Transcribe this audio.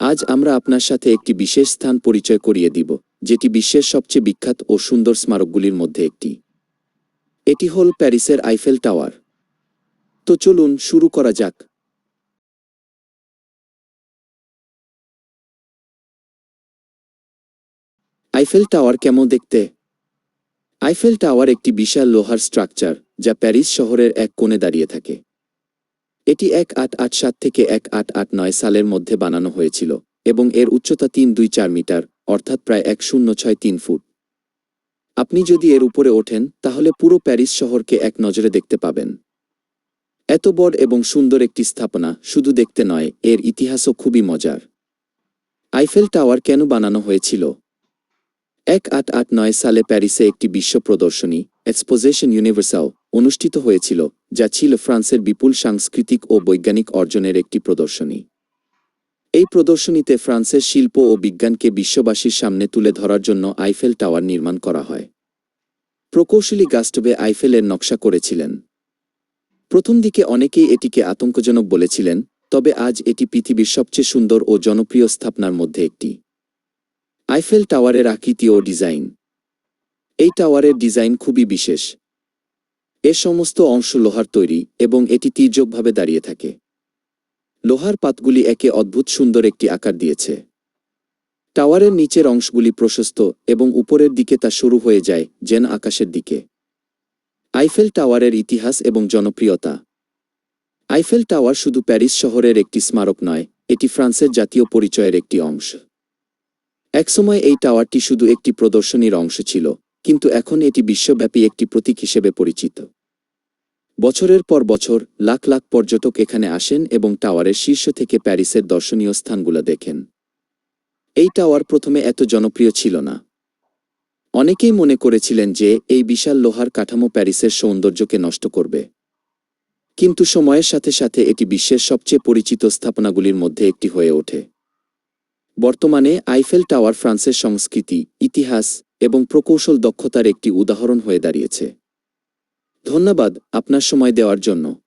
আজ আমরা আপনার সাথে একটি বিশেষ স্থান পরিচয় করিয়ে দিব, যেটি বিশ্বের সবচেয়ে বিখ্যাত ও সুন্দর স্মারকগুলির মধ্যে একটি। এটি হল প্যারিসের আইফেল টাওয়ার। তো চলুন শুরু করা যাক। আইফেল টাওয়ার কেমন দেখতে? আইফেল টাওয়ার একটি বিশাল লোহার স্ট্রাকচার, যা প্যারিস শহরের এক কোণে দাঁড়িয়ে থাকে। এটি এক আট আট সাত থেকে এক আট আট নয় সালের মধ্যে বানানো হয়েছিল এবং এর উচ্চতা তিন দুই চার মিটার, অর্থাৎ প্রায় এক শূন্য ছয় তিন ফুট। আপনি যদি এর উপরে ওঠেন, তাহলে পুরো প্যারিস শহরকে এক নজরে দেখতে পাবেন। এত বড় এবং সুন্দর একটি স্থাপনা শুধু দেখতে নয়, এর ইতিহাসও খুবই মজার। আইফেল টাওয়ার কেন বানানো হয়েছিল? এক আট আট নয় সালে প্যারিসে একটি বিশ্ব প্রদর্শনী, এক্সপোজেশন ইউনিভার্সাল, অনুষ্ঠিত হয়েছিল। যা ছিল ফ্রান্সের বিপুল সাংস্কৃতিক ও বৈজ্ঞানিক অর্জনের একটি প্রদর্শনী। এই প্রদর্শনীতে ফ্রান্সের শিল্প ও বিজ্ঞানকে বিশ্ববাসীর সামনে তুলে ধরার জন্য আইফেল টাওয়ার নির্মাণ করা হয়। প্রকৌশলী গাস্টবে আইফেলের নকশা করেছিলেন। প্রথম দিকে অনেকেই এটিকে আতঙ্কজনক বলেছিলেন, তবে আজ এটি পৃথিবীর সবচেয়ে সুন্দর ও জনপ্রিয় স্থাপনার মধ্যে একটি। আইফেল টাওয়ারের আকৃতি ও ডিজাইন। এই টাওয়ারের ডিজাইন খুবই বিশেষ। এর সমস্ত অংশ লোহার তৈরি এবং এটি তীর্যকভাবে দাঁড়িয়ে থাকে। লোহার পাতগুলি একে অদ্ভুত সুন্দর একটি আকার দিয়েছে। টাওয়ারের নিচের অংশগুলি প্রশস্ত এবং উপরের দিকে তা শুরু হয়ে যায়, যেন আকাশের দিকে। আইফেল টাওয়ারের ইতিহাস এবং জনপ্রিয়তা। আইফেল টাওয়ার শুধু প্যারিস শহরের একটি স্মারক নয়, এটি ফ্রান্সের জাতীয় পরিচয়ের একটি অংশ। একসময় এই টাওয়ারটি শুধু একটি প্রদর্শনীর অংশ ছিল কিন্তু এখন এটি বিশ্বব্যাপী একটি প্রতীক হিসেবে পরিচিত। বছরের পর বছর লাখ লাখ পর্যটক এখানে আসেন এবং টাওয়ারের শীর্ষ থেকে প্যারিসের দর্শনীয় স্থানগুলো দেখেন। এই টাওয়ার প্রথমে এত জনপ্রিয় ছিল না। অনেকেই মনে করেছিলেন যে এই বিশাল লোহার কাঠামো প্যারিসের সৌন্দর্যকে নষ্ট করবে। কিন্তু সময়ের সাথে সাথে এটি বিশ্বের সবচেয়ে পরিচিত স্থাপনাগুলির মধ্যে একটি হয়ে ওঠে। বর্তমানে আইফেল টাওয়ার ফ্রান্সের সংস্কৃতি, ইতিহাস এবং প্রকৌশল দক্ষতার একটি উদাহরণ হয়ে দাঁড়িয়েছে। ধন্যবাদ আপনার সময় দেওয়ার জন্য।